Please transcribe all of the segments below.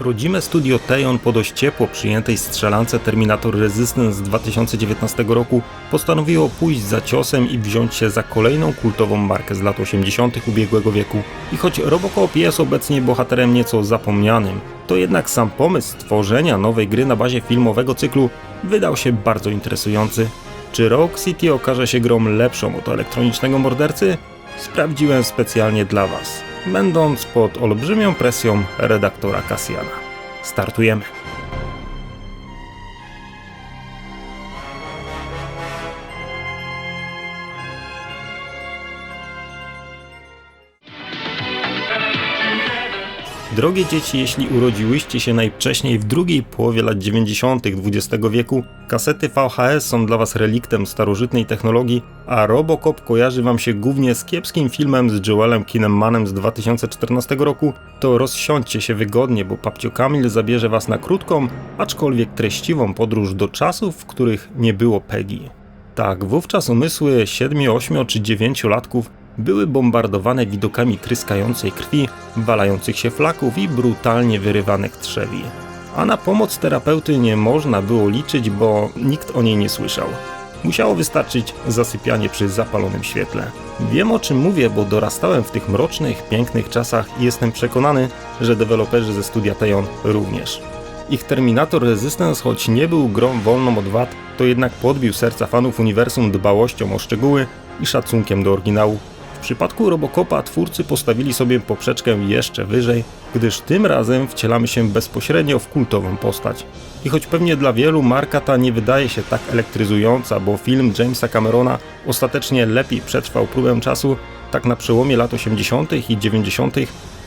Rodzime studio Tejon po dość ciepło przyjętej strzelance Terminator Resistance z 2019 roku postanowiło pójść za ciosem i wziąć się za kolejną kultową markę z lat 80. ubiegłego wieku. I choć Robocop jest obecnie bohaterem nieco zapomnianym, to jednak sam pomysł stworzenia nowej gry na bazie filmowego cyklu wydał się bardzo interesujący. Czy Rogue City okaże się grą lepszą od elektronicznego mordercy? Sprawdziłem specjalnie dla Was będąc pod olbrzymią presją redaktora Kasjana. Startujemy. Drogie dzieci, jeśli urodziłyście się najwcześniej w drugiej połowie lat 90. XX wieku, kasety VHS są dla Was reliktem starożytnej technologii, a Robocop kojarzy Wam się głównie z kiepskim filmem z Joelem Kinemanem z 2014 roku, to rozsiądźcie się wygodnie, bo Papcio Kamil zabierze Was na krótką, aczkolwiek treściwą podróż do czasów, w których nie było PEGI. Tak, wówczas umysły 7, 8 czy 9 latków były bombardowane widokami tryskającej krwi, walających się flaków i brutalnie wyrywanych trzewi. A na pomoc terapeuty nie można było liczyć, bo nikt o niej nie słyszał. Musiało wystarczyć zasypianie przy zapalonym świetle. Wiem o czym mówię, bo dorastałem w tych mrocznych, pięknych czasach i jestem przekonany, że deweloperzy ze studia Tejon również. Ich Terminator Resistance, choć nie był grą wolną od wad, to jednak podbił serca fanów uniwersum dbałością o szczegóły i szacunkiem do oryginału w przypadku Robocopa twórcy postawili sobie poprzeczkę jeszcze wyżej, gdyż tym razem wcielamy się bezpośrednio w kultową postać. I choć pewnie dla wielu marka ta nie wydaje się tak elektryzująca, bo film Jamesa Camerona ostatecznie lepiej przetrwał próbę czasu, tak na przełomie lat 80. i 90.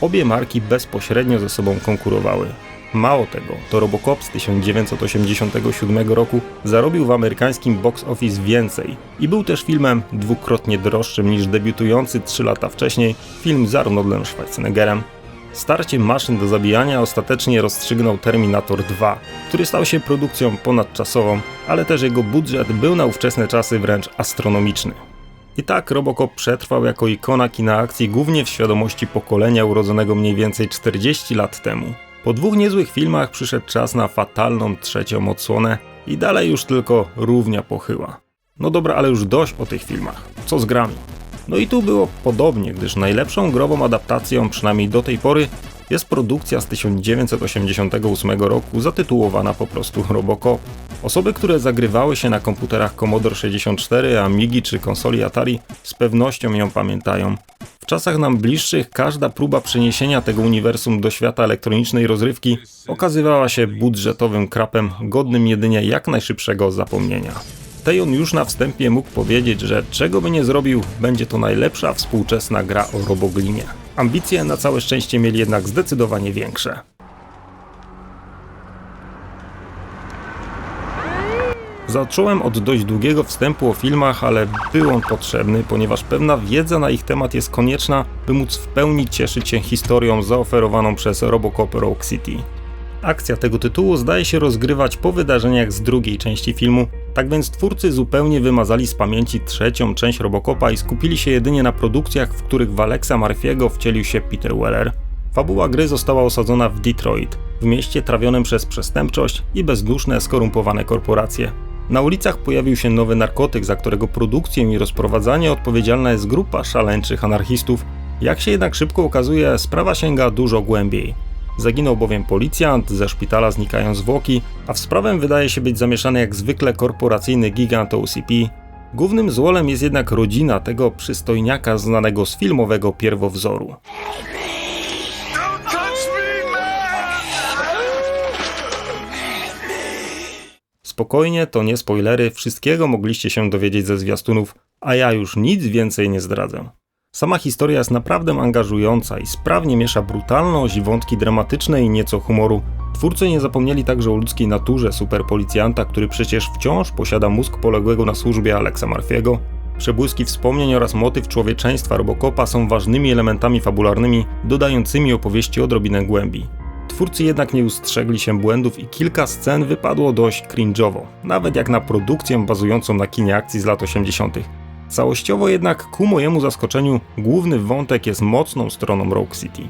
obie marki bezpośrednio ze sobą konkurowały. Mało tego, to Robocop z 1987 roku zarobił w amerykańskim box office więcej i był też filmem dwukrotnie droższym niż debiutujący 3 lata wcześniej film z Arnoldem Schwarzeneggerem. Starcie maszyn do zabijania ostatecznie rozstrzygnął Terminator 2, który stał się produkcją ponadczasową, ale też jego budżet był na ówczesne czasy wręcz astronomiczny. I tak Robocop przetrwał jako ikona kina akcji głównie w świadomości pokolenia urodzonego mniej więcej 40 lat temu. Po dwóch niezłych filmach przyszedł czas na fatalną trzecią odsłonę i dalej już tylko równia pochyła. No dobra, ale już dość o tych filmach. Co z grami? No i tu było podobnie, gdyż najlepszą grową adaptacją, przynajmniej do tej pory, jest produkcja z 1988 roku zatytułowana po prostu Robocop. Osoby, które zagrywały się na komputerach Commodore 64, Amigi czy konsoli Atari z pewnością ją pamiętają. W czasach nam bliższych każda próba przeniesienia tego uniwersum do świata elektronicznej rozrywki okazywała się budżetowym krapem godnym jedynie jak najszybszego zapomnienia. Tejon już na wstępie mógł powiedzieć, że czego by nie zrobił, będzie to najlepsza współczesna gra o roboglinie. Ambicje na całe szczęście mieli jednak zdecydowanie większe. Zacząłem od dość długiego wstępu o filmach, ale był on potrzebny, ponieważ pewna wiedza na ich temat jest konieczna, by móc w pełni cieszyć się historią zaoferowaną przez Robocop Rogue City. Akcja tego tytułu zdaje się rozgrywać po wydarzeniach z drugiej części filmu, tak więc twórcy zupełnie wymazali z pamięci trzecią część Robocopa i skupili się jedynie na produkcjach, w których w Alexa Murphy'ego wcielił się Peter Weller. Fabuła gry została osadzona w Detroit, w mieście trawionym przez przestępczość i bezduszne, skorumpowane korporacje. Na ulicach pojawił się nowy narkotyk, za którego produkcję i rozprowadzanie odpowiedzialna jest grupa szaleńczych anarchistów. Jak się jednak szybko okazuje, sprawa sięga dużo głębiej. Zaginął bowiem policjant, ze szpitala znikają zwłoki, a w sprawę wydaje się być zamieszany jak zwykle korporacyjny gigant OCP. Głównym złolem jest jednak rodzina tego przystojniaka znanego z filmowego pierwowzoru. Spokojnie, to nie spoilery, wszystkiego mogliście się dowiedzieć ze zwiastunów, a ja już nic więcej nie zdradzę. Sama historia jest naprawdę angażująca i sprawnie miesza brutalność, wątki dramatyczne i nieco humoru. Twórcy nie zapomnieli także o ludzkiej naturze superpolicjanta, który przecież wciąż posiada mózg poległego na służbie Alexa Murphy'ego. Przebłyski wspomnień oraz motyw człowieczeństwa Robocopa są ważnymi elementami fabularnymi, dodającymi opowieści odrobinę głębi. Twórcy jednak nie ustrzegli się błędów i kilka scen wypadło dość cringe'owo, nawet jak na produkcję bazującą na kinie akcji z lat 80. Całościowo jednak ku mojemu zaskoczeniu główny wątek jest mocną stroną Rogue City.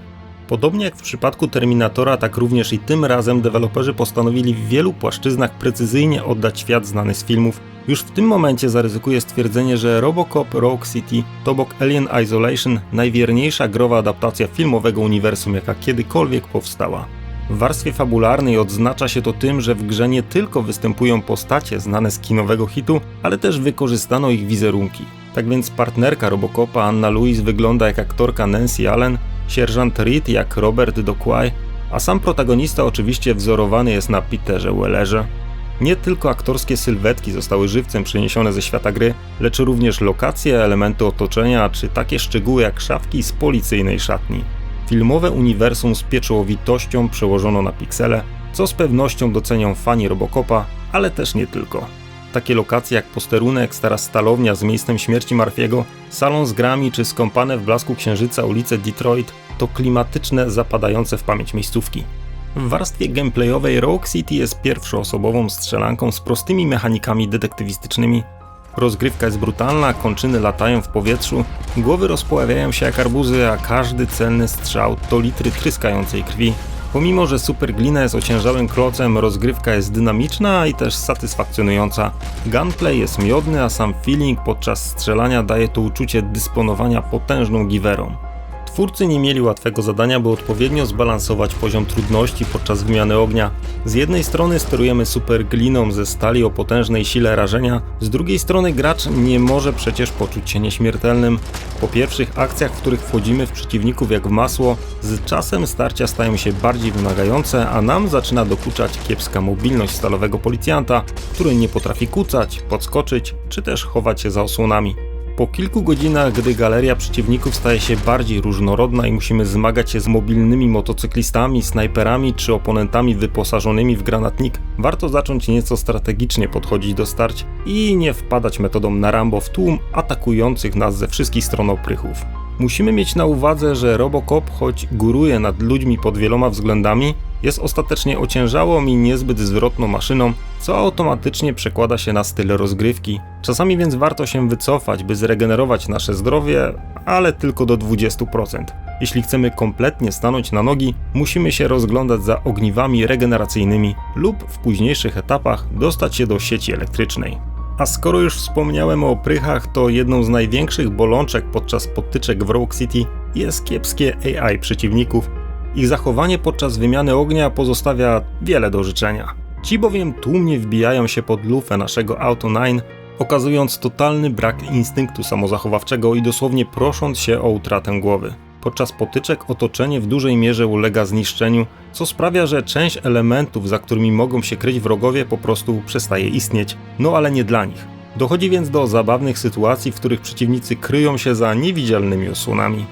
Podobnie jak w przypadku Terminatora, tak również i tym razem deweloperzy postanowili w wielu płaszczyznach precyzyjnie oddać świat znany z filmów. Już w tym momencie zaryzykuję stwierdzenie, że Robocop Rogue City to obok Alien Isolation najwierniejsza growa adaptacja filmowego uniwersum, jaka kiedykolwiek powstała. W warstwie fabularnej odznacza się to tym, że w grze nie tylko występują postacie znane z kinowego hitu, ale też wykorzystano ich wizerunki. Tak więc partnerka Robocopa Anna Louise wygląda jak aktorka Nancy Allen, sierżant Reed jak Robert Doquay, a sam protagonista oczywiście wzorowany jest na Peterze Wellerze. Nie tylko aktorskie sylwetki zostały żywcem przeniesione ze świata gry, lecz również lokacje, elementy otoczenia czy takie szczegóły jak szafki z policyjnej szatni. Filmowe uniwersum z pieczołowitością przełożono na piksele, co z pewnością docenią fani Robocopa, ale też nie tylko. Takie lokacje jak posterunek, stara stalownia z miejscem śmierci Marfiego, salon z grami czy skąpane w blasku księżyca ulice Detroit to klimatyczne, zapadające w pamięć miejscówki. W warstwie gameplayowej Rogue City jest pierwszoosobową strzelanką z prostymi mechanikami detektywistycznymi. Rozgrywka jest brutalna, kończyny latają w powietrzu, głowy rozpławiają się jak arbuzy, a każdy celny strzał to litry tryskającej krwi. Pomimo, że Super Glina jest ociężałym klocem, rozgrywka jest dynamiczna i też satysfakcjonująca. Gunplay jest miodny, a sam feeling podczas strzelania daje to uczucie dysponowania potężną giwerą. Twórcy nie mieli łatwego zadania, by odpowiednio zbalansować poziom trudności podczas wymiany ognia. Z jednej strony sterujemy super gliną ze stali o potężnej sile rażenia, z drugiej strony gracz nie może przecież poczuć się nieśmiertelnym. Po pierwszych akcjach, w których wchodzimy w przeciwników jak w masło, z czasem starcia stają się bardziej wymagające, a nam zaczyna dokuczać kiepska mobilność stalowego policjanta, który nie potrafi kucać, podskoczyć czy też chować się za osłonami. Po kilku godzinach, gdy galeria przeciwników staje się bardziej różnorodna i musimy zmagać się z mobilnymi motocyklistami, snajperami czy oponentami wyposażonymi w granatnik, warto zacząć nieco strategicznie podchodzić do starć i nie wpadać metodą na Rambo w tłum atakujących nas ze wszystkich stron oprychów. Musimy mieć na uwadze, że Robocop, choć góruje nad ludźmi pod wieloma względami, jest ostatecznie ociężałą i niezbyt zwrotną maszyną, co automatycznie przekłada się na styl rozgrywki. Czasami więc warto się wycofać, by zregenerować nasze zdrowie, ale tylko do 20%. Jeśli chcemy kompletnie stanąć na nogi, musimy się rozglądać za ogniwami regeneracyjnymi lub w późniejszych etapach dostać się do sieci elektrycznej. A skoro już wspomniałem o prychach, to jedną z największych bolączek podczas potyczek w Rogue City jest kiepskie AI przeciwników. Ich zachowanie podczas wymiany ognia pozostawia wiele do życzenia. Ci bowiem tłumnie wbijają się pod lufę naszego Auto 9, okazując totalny brak instynktu samozachowawczego i dosłownie prosząc się o utratę głowy. Podczas potyczek otoczenie w dużej mierze ulega zniszczeniu, co sprawia, że część elementów, za którymi mogą się kryć wrogowie, po prostu przestaje istnieć. No ale nie dla nich. Dochodzi więc do zabawnych sytuacji, w których przeciwnicy kryją się za niewidzialnymi osłonami.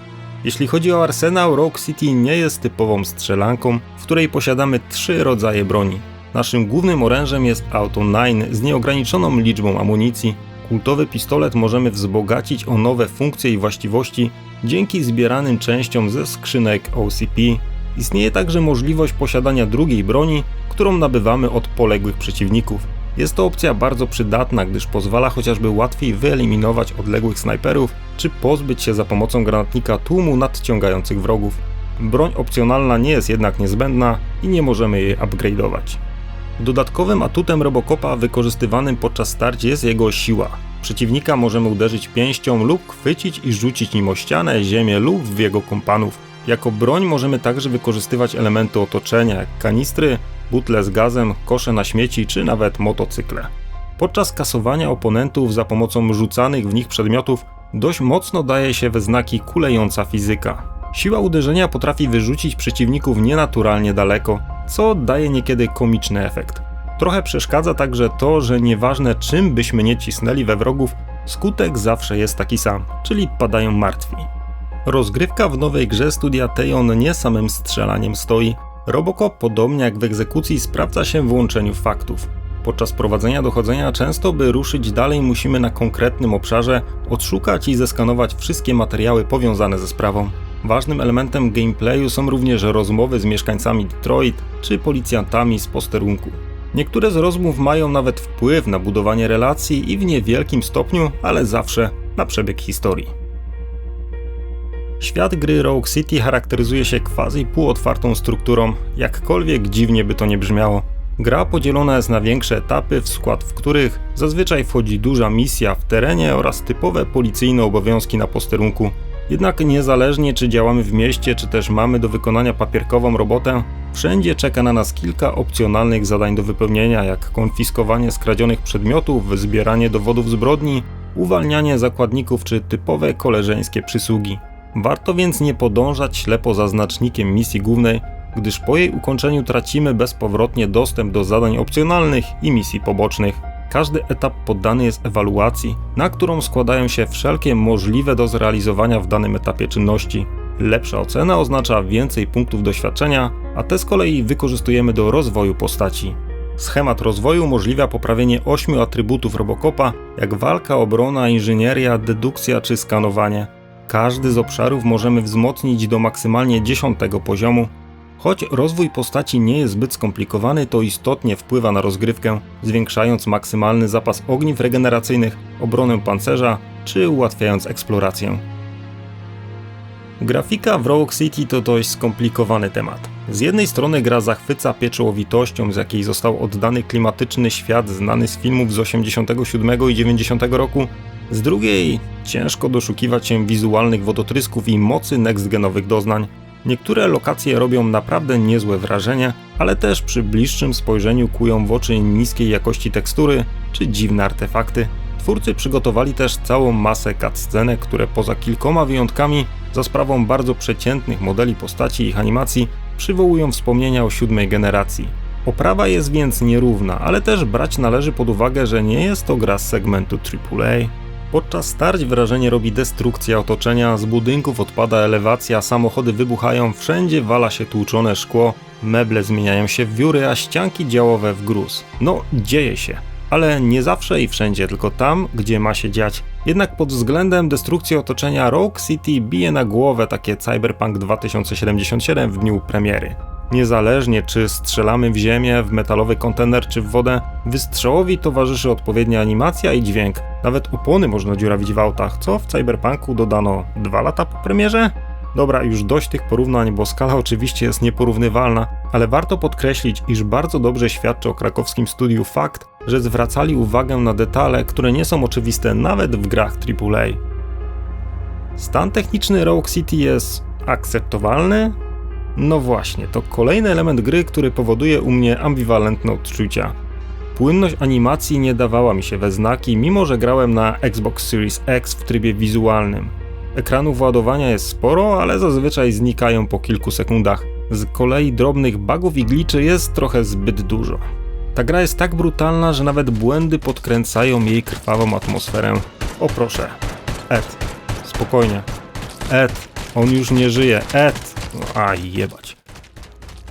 Jeśli chodzi o arsenał, Rogue City nie jest typową strzelanką, w której posiadamy trzy rodzaje broni. Naszym głównym orężem jest Auto 9 z nieograniczoną liczbą amunicji. Kultowy pistolet możemy wzbogacić o nowe funkcje i właściwości dzięki zbieranym częściom ze skrzynek OCP. Istnieje także możliwość posiadania drugiej broni, którą nabywamy od poległych przeciwników. Jest to opcja bardzo przydatna, gdyż pozwala chociażby łatwiej wyeliminować odległych snajperów, czy pozbyć się za pomocą granatnika tłumu nadciągających wrogów. Broń opcjonalna nie jest jednak niezbędna i nie możemy jej upgrade'ować. Dodatkowym atutem Robocopa wykorzystywanym podczas starć jest jego siła. Przeciwnika możemy uderzyć pięścią lub chwycić i rzucić nim o ścianę, ziemię lub w jego kompanów. Jako broń możemy także wykorzystywać elementy otoczenia, jak kanistry, butle z gazem, kosze na śmieci czy nawet motocykle. Podczas kasowania oponentów za pomocą rzucanych w nich przedmiotów dość mocno daje się we znaki kulejąca fizyka. Siła uderzenia potrafi wyrzucić przeciwników nienaturalnie daleko, co daje niekiedy komiczny efekt. Trochę przeszkadza także to, że nieważne czym byśmy nie cisnęli we wrogów, skutek zawsze jest taki sam, czyli padają martwi. Rozgrywka w nowej grze studia Tejon nie samym strzelaniem stoi. Robocop, podobnie jak w egzekucji, sprawdza się w łączeniu faktów. Podczas prowadzenia dochodzenia często, by ruszyć dalej, musimy na konkretnym obszarze odszukać i zeskanować wszystkie materiały powiązane ze sprawą. Ważnym elementem gameplayu są również rozmowy z mieszkańcami Detroit czy policjantami z posterunku. Niektóre z rozmów mają nawet wpływ na budowanie relacji i w niewielkim stopniu, ale zawsze na przebieg historii. Świat gry Rogue City charakteryzuje się quasi półotwartą strukturą, jakkolwiek dziwnie by to nie brzmiało. Gra podzielona jest na większe etapy, w skład w których zazwyczaj wchodzi duża misja w terenie oraz typowe policyjne obowiązki na posterunku. Jednak niezależnie czy działamy w mieście, czy też mamy do wykonania papierkową robotę, wszędzie czeka na nas kilka opcjonalnych zadań do wypełnienia, jak konfiskowanie skradzionych przedmiotów, zbieranie dowodów zbrodni, uwalnianie zakładników czy typowe koleżeńskie przysługi. Warto więc nie podążać ślepo za znacznikiem misji głównej, gdyż po jej ukończeniu tracimy bezpowrotnie dostęp do zadań opcjonalnych i misji pobocznych. Każdy etap poddany jest ewaluacji, na którą składają się wszelkie możliwe do zrealizowania w danym etapie czynności. Lepsza ocena oznacza więcej punktów doświadczenia, a te z kolei wykorzystujemy do rozwoju postaci. Schemat rozwoju umożliwia poprawienie ośmiu atrybutów Robocopa, jak walka, obrona, inżynieria, dedukcja czy skanowanie. Każdy z obszarów możemy wzmocnić do maksymalnie 10 poziomu. Choć rozwój postaci nie jest zbyt skomplikowany, to istotnie wpływa na rozgrywkę, zwiększając maksymalny zapas ogniw regeneracyjnych, obronę pancerza czy ułatwiając eksplorację. Grafika w Rogue City to dość skomplikowany temat. Z jednej strony gra zachwyca pieczołowitością, z jakiej został oddany klimatyczny świat znany z filmów z 87 i 90 roku, z drugiej ciężko doszukiwać się wizualnych wodotrysków i mocy next-genowych doznań. Niektóre lokacje robią naprawdę niezłe wrażenie, ale też przy bliższym spojrzeniu kują w oczy niskiej jakości tekstury czy dziwne artefakty. Twórcy przygotowali też całą masę cutscenek, które poza kilkoma wyjątkami, za sprawą bardzo przeciętnych modeli postaci i ich animacji, przywołują wspomnienia o siódmej generacji. Oprawa jest więc nierówna, ale też brać należy pod uwagę, że nie jest to gra z segmentu AAA. Podczas starć wrażenie robi destrukcja otoczenia, z budynków odpada elewacja, samochody wybuchają, wszędzie wala się tłuczone szkło, meble zmieniają się w wióry, a ścianki działowe w gruz. No, dzieje się. Ale nie zawsze i wszędzie, tylko tam, gdzie ma się dziać. Jednak pod względem destrukcji otoczenia Rogue City bije na głowę takie Cyberpunk 2077 w dniu premiery. Niezależnie czy strzelamy w ziemię, w metalowy kontener czy w wodę, wystrzałowi towarzyszy odpowiednia animacja i dźwięk. Nawet opony można dziurawić w autach, co w Cyberpunku dodano dwa lata po premierze? Dobra, już dość tych porównań, bo skala oczywiście jest nieporównywalna, ale warto podkreślić, iż bardzo dobrze świadczy o krakowskim studiu fakt, że zwracali uwagę na detale, które nie są oczywiste nawet w grach AAA. Stan techniczny Rogue City jest akceptowalny? No właśnie, to kolejny element gry, który powoduje u mnie ambiwalentne odczucia. Płynność animacji nie dawała mi się we znaki, mimo że grałem na Xbox Series X w trybie wizualnym. Ekranów ładowania jest sporo, ale zazwyczaj znikają po kilku sekundach. Z kolei drobnych bugów i gliczy jest trochę zbyt dużo. Ta gra jest tak brutalna, że nawet błędy podkręcają jej krwawą atmosferę. O proszę. Ed, spokojnie. Ed, on już nie żyje. Ed! A jebać.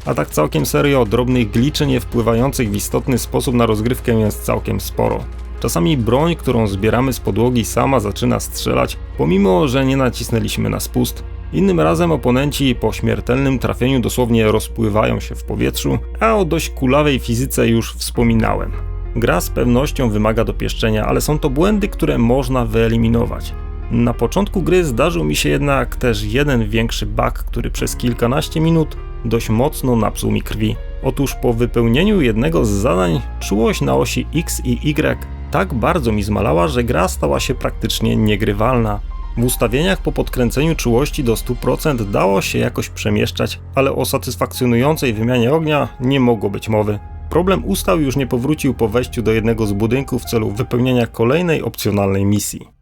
A tak całkiem serio, drobnych gliczy nie wpływających w istotny sposób na rozgrywkę jest całkiem sporo. Czasami broń, którą zbieramy z podłogi sama zaczyna strzelać, pomimo że nie nacisnęliśmy na spust. Innym razem oponenci po śmiertelnym trafieniu dosłownie rozpływają się w powietrzu, a o dość kulawej fizyce już wspominałem. Gra z pewnością wymaga dopieszczenia, ale są to błędy, które można wyeliminować. Na początku gry zdarzył mi się jednak też jeden większy bug, który przez kilkanaście minut dość mocno napsuł mi krwi. Otóż po wypełnieniu jednego z zadań czułość na osi X i Y tak bardzo mi zmalała, że gra stała się praktycznie niegrywalna. W ustawieniach po podkręceniu czułości do 100% dało się jakoś przemieszczać, ale o satysfakcjonującej wymianie ognia nie mogło być mowy. Problem ustał już nie powrócił po wejściu do jednego z budynków w celu wypełnienia kolejnej opcjonalnej misji.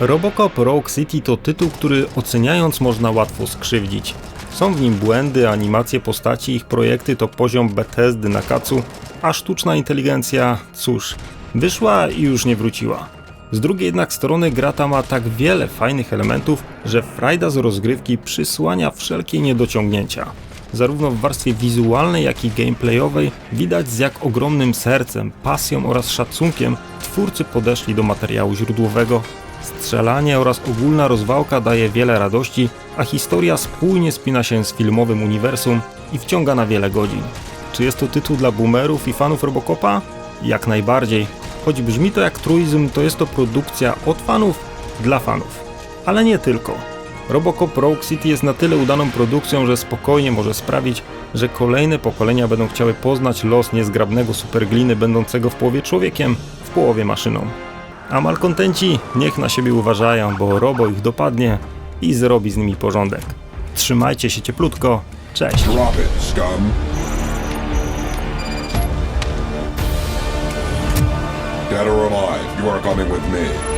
Robocop Rogue City to tytuł, który oceniając można łatwo skrzywdzić. Są w nim błędy, animacje postaci, ich projekty to poziom Bethesdy na kacu, a sztuczna inteligencja, cóż, wyszła i już nie wróciła. Z drugiej jednak strony gra ta ma tak wiele fajnych elementów, że frajda z rozgrywki przysłania wszelkie niedociągnięcia. Zarówno w warstwie wizualnej, jak i gameplayowej widać z jak ogromnym sercem, pasją oraz szacunkiem twórcy podeszli do materiału źródłowego. Strzelanie oraz ogólna rozwałka daje wiele radości, a historia spójnie spina się z filmowym uniwersum i wciąga na wiele godzin. Czy jest to tytuł dla boomerów i fanów Robocopa? Jak najbardziej. Choć brzmi to jak truizm, to jest to produkcja od fanów dla fanów. Ale nie tylko. Robocop Rogue City jest na tyle udaną produkcją, że spokojnie może sprawić, że kolejne pokolenia będą chciały poznać los niezgrabnego supergliny będącego w połowie człowiekiem, w połowie maszyną. A malkontenci niech na siebie uważają, bo Robo ich dopadnie i zrobi z nimi porządek. Trzymajcie się cieplutko, cześć! Dead or alive, you are coming with me.